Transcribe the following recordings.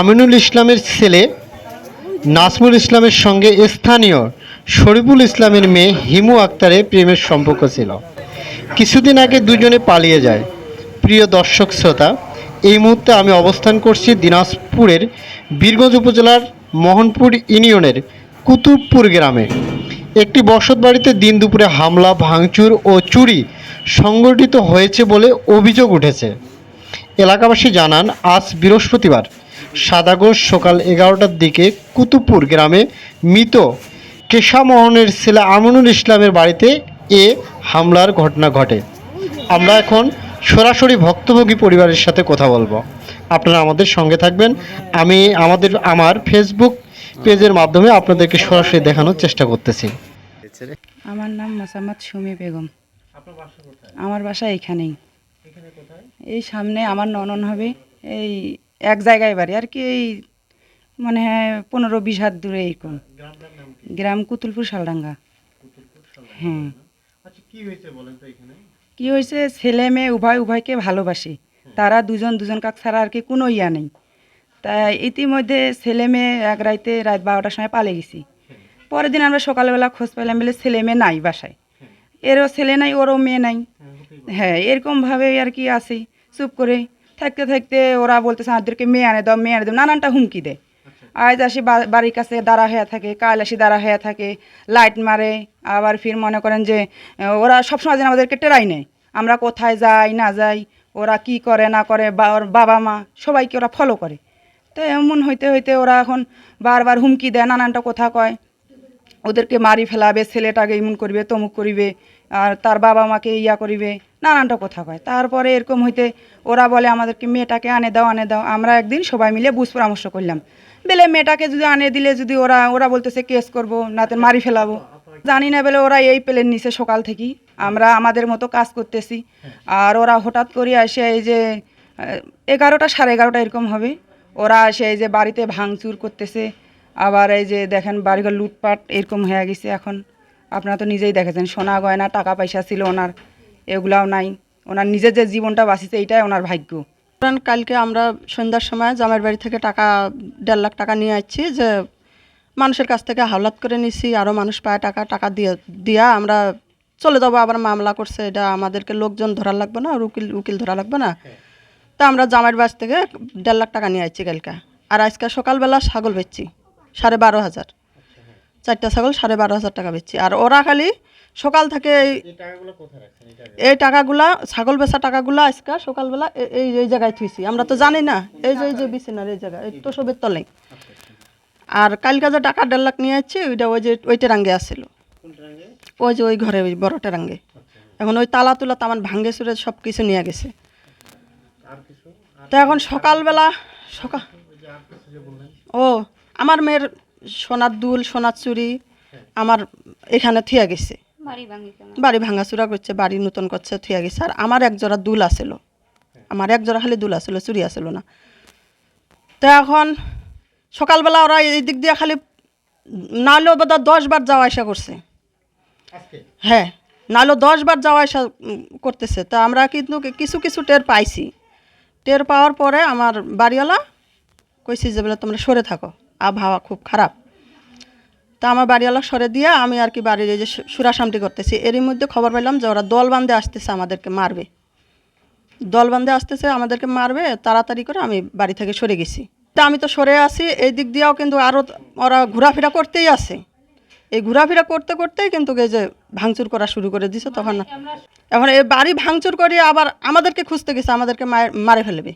আমিনুল ইসলামের ছেলে নাসমুল ইসলামের সঙ্গে স্থানীয় শরীফুল ইসলামের মেয়ে হিমু আক্তারের প্রেমের সম্পর্ক ছিল। কিছুদিন আগে দুজনে পালিয়ে যায়। প্রিয় দর্শক শ্রোতা, এই মুহূর্তে আমি অবস্থান করছি দিনাজপুরের বীরগঞ্জ উপজেলার মোহনপুর ইউনিয়নের কুতুবপুর গ্রামে। একটি বসত বাড়িতে দিন দুপুরে হামলা, ভাঙচুর ও চুরি সংগঠিত হয়েছে বলে অভিযোগ উঠেছে। এলাকাবাসী জানান, আজ বৃহস্পতিবার সাদাগোজ সকাল এগারোটার দিকে কুতুবপুর গ্রামে মৃত কেশামোহনের ছেলে আমিনুল ইসলামের বাড়িতে এ হামলার ঘটনা ঘটে। আমরা এখন সরাসরি ভক্তভোগী পরিবারের সাথে কথা বলব। আপনারা আমাদের সঙ্গে থাকবেন। আমি আমাদের, আমার ফেসবুক পেজের মাধ্যমে আপনাদেরকে সরাসরি দেখানোর চেষ্টা করতেছি। আমার নাম মোসাম্মদ সুমি বেগম। আমার বাসা এইখানেই এই সামনে আমার ননন হবে। এই এক জায়গায় বাড়ি আর কি এই মানে হয় পনেরো বিশ হাত দূরে এইরকম গ্রাম কুতুলপুর শালডাঙ্গা। হ্যাঁ। কি হয়েছে ছেলে মেয়ে উভয় উভয়কে ভালোবাসে। তারা দুজন দুজন কাক ছাড়া আর কি কোনো ইয়া নেই। তাই ইতিমধ্যে ছেলে মেয়ে এক রাইতে রাত বারোটার সময় পালে গেছি। পরের দিন আমরা সকালবেলা খোঁজ পেলাম বলে ছেলে মেয়ে নাই বাসায়। এরও ছেলে নাই ওরও মেয়ে নাই। হ্যাঁ এরকমভাবে আর কি আসি চুপ করে থাকতে থাকতে ওরা বলতেছে আমাদেরকে মেয়ে আনে দাও মেয়ে আনে দাও। নানানটা হুমকি দেয়। আজ আসি বাড়ির কাছে দাঁড়া হয়ে থাকে কাল আসি দাঁড়া হয়ে থাকে লাইট মারে। আবার ফির মনে করেন যে ওরা সবসময় যেন আমাদেরকে টেরাই নেয়। আমরা কোথায় যাই না যাই ওরা কি করে না করে বা ওর বাবা মা সবাইকে ওরা ফলো করে। তো এমন হইতে হইতে ওরা এখন বারবার হুমকি দেয় নানানটা কথা কয়। ওদেরকে মারি ফেলাবে ছেলেটাকে ইমন করবে তমুক করিবে আর তার বাবা মাকে ইয়া করিবে। নানানটা কথা কয়। তারপরে এরকম হইতে ওরা বলে, আমাদেরকে মেয়েটাকে আনে দাও আনে দাও। আমরা একদিন সবাই মিলে বুঝ পরামর্শ করলাম। বেলে, মেয়েটাকে যদি আনে দিলে যদি ওরা ওরা বলতেছে কেস করব নাতে মারি ফেলাবো। জানি না বলে ওরা এই পেলেন নিচে সকাল থেকেই আমরা আমাদের মতো কাজ করতেছি। আর ওরা হঠাৎ করে এসে এই যে এগারোটা, সাড়ে এগারোটা এরকম হবে। ওরা এসে এই যে বাড়িতে ভাঙচুর করতেছে। আবার এই যে দেখেন বাড়িঘর লুটপাট এরকম হয়ে গেছে এখন। আপনারা তো নিজেই দেখেছেন, সোনা গয়না, টাকা পয়সা ছিল ওনার। এগুলাও নাই। ওনার নিজের যে জীবনটা বাঁচিছে এইটাই ওনার ভাগ্য। কালকে আমরা সন্ধ্যার সময় জামাইয়ের বাড়ি থেকে টাকা, দেড় লাখ টাকা নিয়ে আসছি যে মানুষের কাছ থেকে হাওলাত করে নিছি আরও মানুষ পায় টাকা টাকা দিয়ে, দিয়া আমরা চলে যাব, আবার মামলা করছে। এটা আমাদেরকে লোকজন ধরা লাগবে না আর উকিল উকিল ধরা লাগবে না। তা আমরা জামাইয়ের বাড়ি থেকে দেড় লাখ টাকা নিয়ে আসছি কালকে। আর আজকে সকালবেলা ছাগল বেচছি, সাড়ে বারো হাজার। চারটা ছাগল সাড়ে বারো হাজার টাকা বেচছি। আর ওরা খালি সকাল থেকে এই- এই টাকাগুলা ছাগল বেচা টাকাগুলা আজকে সকালবেলা এই এই জায়গায় থুইছি। আমরা তো জানি না এই যে এই যে বিছানার এই জায়গায় এই তো সবের তলে আর কালকে যে টাকা দেড় লাখ নিয়ে আসছি ওইটা ওই যে ওই টেরাঙ্গে আসছিল। ওই যে ওই ঘরে ওই বড় টেরাঙ্গে। এখন ওই তালা তুলা তামান ভাঙ্গে চুরে সব কিছু নিয়ে গেছে। তো এখন সকালবেলা সকাল ও আমার মেয়ের সোনার দুল সোনার চুড়ি আমার এখানে থিয়া গেছে। বাড়ি ভাঙাচুরা করছে বাড়ি নতুন করছে থিয়া গেছে। আর আমার এক জোড়া দুল আসিল আমার এক জোড়া খালি দুল আসিল চুরি আসিল না। তো এখন সকালবেলা ওরা এই দিক দিয়ে খালি নাহলেও বোধহয় দশ বার যাওয়া আসা করছে। হ্যাঁ নাহলেও দশ বার যাওয়া আসা করতেছে। তা আমরা কিন্তু কিছু কিছু টের পাইছি। টের পাওয়ার পরে আমার বাড়িওয়ালা কইছি যে বলে তোমরা সরে থাকো। আবহাওয়া খুব খারাপ। তা আমার বাড়িওয়ালা সরে দিয়ে আমি আর কি বাড়ির এই যে সুরাসামটি করতেছি। এরই মধ্যে খবর পেলাম যে ওরা দল বান্ধে আসতেছে আমাদেরকে মারবে। দল বান্ধে আসতেছে, আমাদেরকে মারবে, তাড়াতাড়ি করে আমি বাড়ি থেকে সরে গেছি। তা আমি তো সরে আসি এই দিক দিয়েও কিন্তু আরও ওরা ঘোরাফেরা করতেই আছে। এই ঘোরাফেরা করতে, করতেই কিন্তু এই যে ভাঙচুর করা শুরু করে দিছে, তখন এখন এই বাড়ি ভাঙচুর করে আবার আমাদেরকে খুঁজতে গেছে, আমাদেরকে মারে ফেলবে।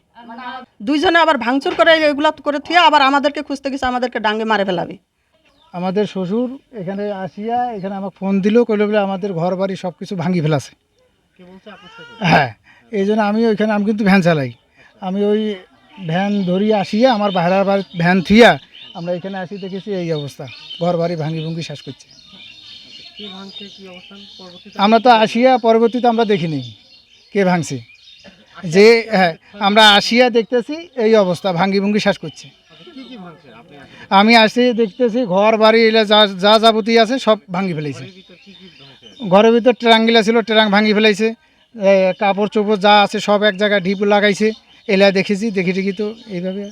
দুইজনে আবার ভাঙচুর করে এগুলা করে থিয়ে আবার আমাদেরকে খুঁজতে গেছে, আমাদেরকে ডাঙ্গে মারে ফেলাবে। আমাদের শ্বশুর এখানে আসিয়া এখানে আমাকে ফোন দিল, কইলো বলে আমাদের ঘর বাড়ি সব কিছু ভাঙি ফেলাছে। হ্যাঁ এই জন্য আমি ওইখানে আমি কিন্তু ভ্যান চালাই। আমি ওই ভ্যান ধরিয়ে আসিয়া আমার বাড়ি ভ্যান থুইয়া আমরা এখানে আসি, দেখেছি এই অবস্থা। ঘর বাড়ি ভাঙি ভুঙ্গি শেষ করছে। আমরা তো আসিয়া পরবর্তীতে আমরা দেখিনি কে ভাঙছে। যে হ্যাঁ আমরা আসিয়া দেখতেছি এই অবস্থা ভাঙ্গি ভুঙ্গি শেষ করছে। আমি আসি দেখতেছি ঘর বাড়ি এলা যা যা যাবতীয় আছে সব ভাঙি ফেলেছে ঘরের ভিতর ট্রাঙ্গিলা ছিল ট্রাং ভাঙি ফেলাইছে। এ, কাপড় চোপড় যা আছে সব এক জায়গায় ঢিপ লাগাইছে। এলা দেখেছি দেখি দেখি তো এইভাবে